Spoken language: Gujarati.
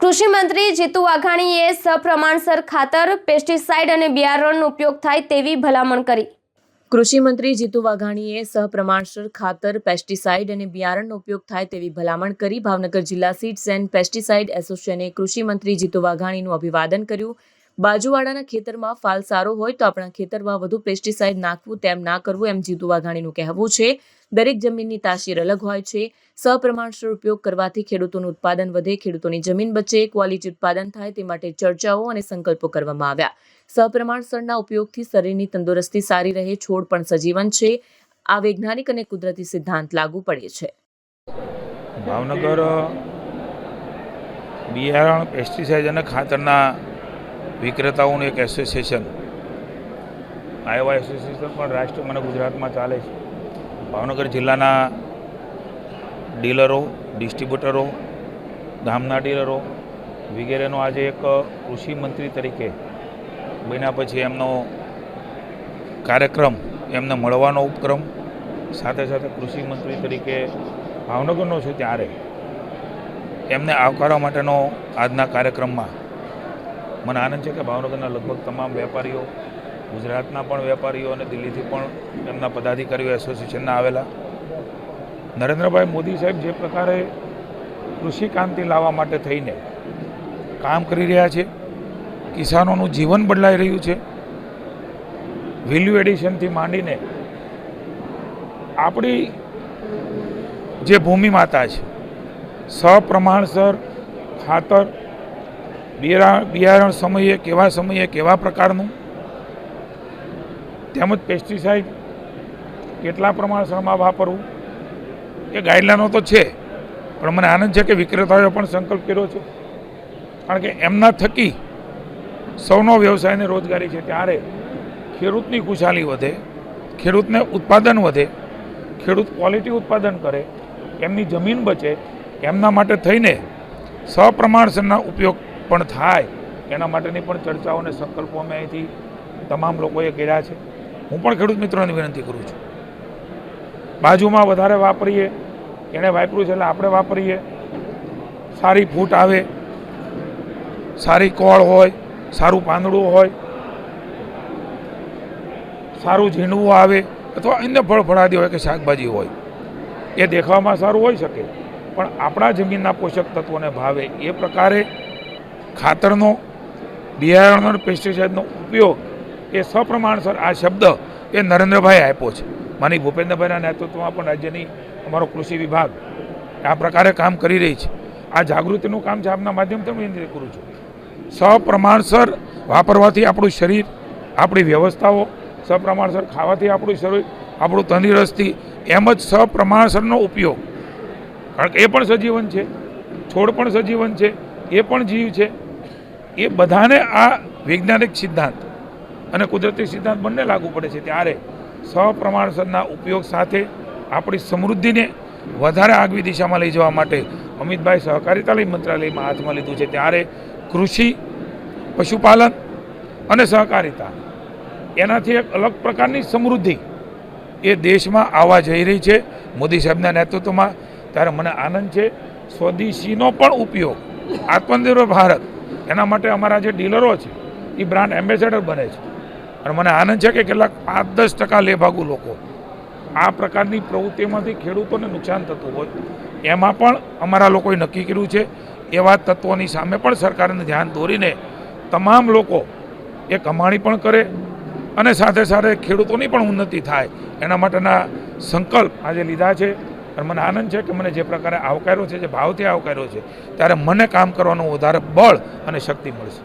કૃષિ મંત્રી જીતુ વાઘાણીએ સપ્રમાણસર ખાતર પેસ્ટિસાઇડ અને બિયારણનો ઉપયોગ થાય તેવી ભલામણ કરી. કૃષિ મંત્રી જીતુ વાઘાણીએ સહપ્રમાણસર ખાતર પેસ્ટિસાઇડ અને બિયારણનો ઉપયોગ થાય તેવી ભલામણ કરી ભાવનગર જિલ્લા સીડ્સ એન્ડ પેસ્ટિસાઇડ એસોસિએશને કૃષિ મંત્રી જીતુ વાઘાણીનું અભિવાદન કર્યું. બાજુવાડાના ખેતરમાં ફાલ સારો હોય તો આપણા ખેતરમાં વધુ પેસ્ટિસાઇડ નાખવું, તેમ ના કરવું, એમ જીતુ વાઘાણીનું કહેવું છે. દરેક જમીનની તાસીર અલગ હોય છે. સપ્રમાણસર ઉપયોગ કરવાથી ખેડૂતોનું ઉત્પાદન વધે, ખેડૂતોની જમીન બચે ક્વોલિટી ઉત્પાદન થાય તે માટે ચર્ચાઓ અને સંકલ્પો કરવામાં આવ્યા. સપ્રમાણસરના ઉપયોગથી શરીરની તંદુરસ્તી સારી રહે, છોડ પણ સજીવન છે. આ વૈજ્ઞાનિક અને કુદરતી સિદ્ધાંત લાગુ પડે છે. ભાવનગર બિયારણ પેસ્ટિસાઇડ અને ખાતરના વિક્રેતાઓનું એક એસોસિએશન. આ એસોસિએશન પણ રાષ્ટ્ર અને ગુજરાતમાં ચાલે છે. ભાવનગર જિલ્લાના ડીલરો, ડિસ્ટ્રીબ્યુટરો, ગામના ડીલરો વગેરેનો આજે એક કૃષિ મંત્રી તરીકે બન્યા પછી એમનો કાર્યક્રમ, એમને મળવાનો ઉપક્રમ, સાથે સાથે કૃષિ મંત્રી તરીકે ભાવનગરનો છું ત્યારે. એમને આવકારવા માટેનો આજના કાર્યક્રમમાં મને આનંદ છે કે ભાવનગરના લગભગ તમામ વેપારીઓ, ગુજરાતના પણ વેપારીઓ અને દિલ્હીથી પણ એમના પદાધિકારીઓ એસોસિએશનના આવેલા. નરેન્દ્રભાઈ મોદી સાહેબ જે પ્રકારે કૃષિ ક્રાંતિ લાવવા માટે થઈને કામ કરી રહ્યા છે, કિસાનોનું જીવન બદલાઈ રહ્યું છે વેલ્યુ એડિશનથી માંડીને આપણી જે ભૂમિ માતા છે, સપ્રમાણસર ખાતર બિયારણ બિયારણ સમયે કેવા સમયે કેવા પ્રકારનું? તેમજ પેસ્ટિસાઇડ કેટલા પ્રમાણસરમાં વાપરવું? એ ગાઈડલાઈનો તો છે, પણ મને આનંદ છે કે વિક્રેતાઓએ પણ સંકલ્પ કર્યો છે. કારણ કે એમના થકી સૌનો વ્યવસાયને રોજગારી છે. ત્યારે ખેડૂતની ખુશાલી વધે, ખેડૂતને ઉત્પાદન વધે, ખેડૂત ક્વોલિટી ઉત્પાદન કરે, એમની જમીન બચે, એમના માટે થઈને સપ્રમાણસરના ઉપયોગ પણ થાય, એના માટેની પણ ચર્ચાઓ અને સંકલ્પો અમે અહીંથી તમામ લોકોએ કર્યા છે. હું પણ ખેડૂત મિત્રોને વિનંતી કરું છું. બાજુમાં વધારે વાપરીએ એણે વાપર્યું છે એટલે આપણે વાપરીએ. સારી ફૂટ આવે, સારી કોળ હોય, સારું પાંદડું હોય, સારું ઝીંડવું આવે અથવા અન્ય ફળ ફળાદી હોય કે શાકભાજી હોય, એ દેખાવામાં સારું હોઈ શકે. પણ આપણા જમીનના પોષક તત્વોને ભાવે એ પ્રકારે ખાતરનો, બિયારણનો અને પેસ્ટિસાઇડનો ઉપયોગ એ સપ્રમાણસર આ શબ્દ એ નરેન્દ્રભાઈ આપ્યો છે. માની ભૂપેન્દ્રભાઈના નેતૃત્વમાં પણ રાજ્યની અમારો કૃષિ વિભાગ આ પ્રકારે કામ કરી રહી છે. આ જાગૃતિનું કામ છે. આપના માધ્યમથી હું વિનંતી કરું છું. સપ્રમાણસર વાપરવાથી આપણું શરીર, આપણી વ્યવસ્થાઓ, સપ્રમાણસર ખાવાથી આપણું શરીર, આપણું તંદુરસ્તી એમ જ સપ્રમાણસરનો ઉપયોગ. કારણ કે એ પણ સજીવન છે. છોડ પણ સજીવન છે. એ પણ જીવ છે. એ બધાને આ વૈજ્ઞાનિક સિદ્ધાંત અને કુદરતી સિદ્ધાંત બંને લાગુ પડે છે ત્યારે સપ્રમાણસરના ઉપયોગ સાથે આપણી સમૃદ્ધિને વધારે આગવી દિશામાં લઈ જવા માટે અમિતભાઈ સહકારિતાલય મંત્રાલયમાં હાથમાં લીધું છે ત્યારે કૃષિ, પશુપાલન અને સહકારિતા એનાથી એક અલગ પ્રકારની સમૃદ્ધિ એ દેશમાં આવવા જઈ રહી છે. મોદી સાહેબના નેતૃત્વમાં. ત્યારે મને આનંદ છે, સ્વદેશીનો પણ ઉપયોગ, આત્મનિર્ભર ભારત એના માટે અમારા જે ડીલરો છે, એ બ્રાન્ડ એમ્બેસેડર બને છે. અને મને આનંદ છે કે કેટલાક પાંચ દસ ટકા લેભાગુ લોકો આ પ્રકારની પ્રવૃત્તિમાંથી ખેડૂતોને નુકસાન થતું હોય. એમાં પણ અમારા લોકોએ નક્કી કર્યું છે, એવા તત્વોની સામે પણ સરકારને ધ્યાન દોરીને તમામ લોકો એ કમાણી પણ કરે અને સાથે સાથે ખેડૂતોની પણ ઉન્નતિ થાય. એના માટેના સંકલ્પ આજે લીધા છે. અને મને આનંદ છે કે મને જે પ્રકારે આવકાર્યો છે, જે ભાવથી આવકાર્યો છે, ત્યારે મને કામ કરવાનું વધારે બળ અને શક્તિ મળશે.